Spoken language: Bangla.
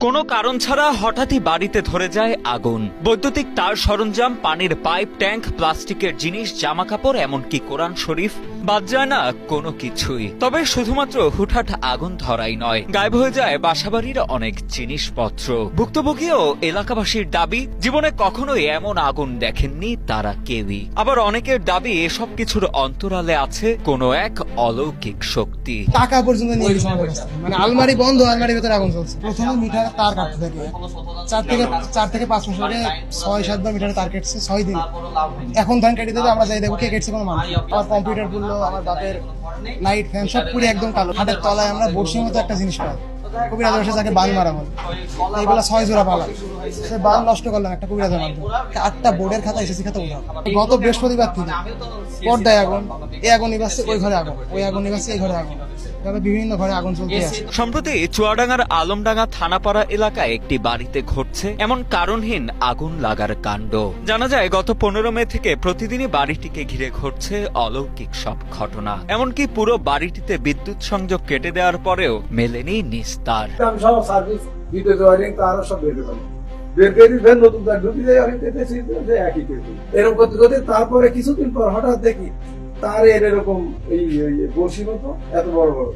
কোনো কারণ ছাড়া হঠাৎই বাড়িতে ধরে যায় আগুন। বৈদ্যুতিক তার সরঞ্জাম পানির পাইপ ট্যাঙ্ক প্লাস্টিকের জিনিস জামা কাপড় এমনকি কোরআন শরীফ বাদ যায় না কোনো কিছুই। তবে শুধুমাত্র হুটহাট আগুন ধরাই নয় গায়েব হয়ে যায় বাসাবাড়ির অনেক জিনিসপত্র। ভুক্তভোগী ও এলাকাবাসীর দাবি জীবনে কখনোই এমন আগুন দেখেননি তারা কেউই। আবার অনেকের দাবি এসব কিছুর অন্তরালে আছে কোনো এক অলৌকিক শক্তি। টাকা পর্যন্ত। মানে আলমারি বন্ধ আলমারির ভেতরে আগুন চলছে প্রথমে মিটারে তার কাটতে থাকে চার থেকে চার থেকে পাঁচ মাস আগে ছয় সাতবার মিটারে তার কেটেছে ছয় দিন। এখন ধান কেটে দেবে আমরা যাই, দেখব কে কেটেছে কোনো মানুষ। আমার কম্পিউটার পুরলো আমার বাপের লাইট ফ্যান সব পুরো একদম কালো। হাটের তলায় আমরা বসির মতো একটা জিনিস পাই। কবিরাজ বসে যাকে বান মারা বলে এইগুলা ছয় জোড়া পালা সে বান নষ্ট করলাম একটা কবিরাজের মাধ্যমে আটটা বোর্ডের খাতা এসেছে, খাতা উঠাও। গত বৃহস্পতিবার থেকে পর্দায় আগুন, এই আগুন নিবাসে ওই ঘরে আগুন, ওই আগুন নিবাসে এই ঘরে আগুন। বিভিন্ন ঘরে আগুন চলতে সম্প্রতি চুয়াডাঙ্গার আলমডাঙ্গা থানাপাড়া এলাকায় একটি বাড়িতে ঘটছে এমন কারণহীন আগুন লাগার কাণ্ড। জানা যায় গত পনেরো মে থেকে প্রতিদিনই বাড়িটিকে ঘিরে ঘটছে অলৌকিক সব ঘটনা। এমনকি পুরো বাড়িটিতে বিদ্যুৎ সংযোগ কেটে দেওয়ার পরেও মেলেনি নিস্তার। নতুন তার ঢুকি যায় আমি পেতেছি যে একই পেতে এরকম করতে করতে তারপরে কিছুদিন পর হঠাৎ দেখি তার এর এরকম এই বসি মতো এত বড় বড়।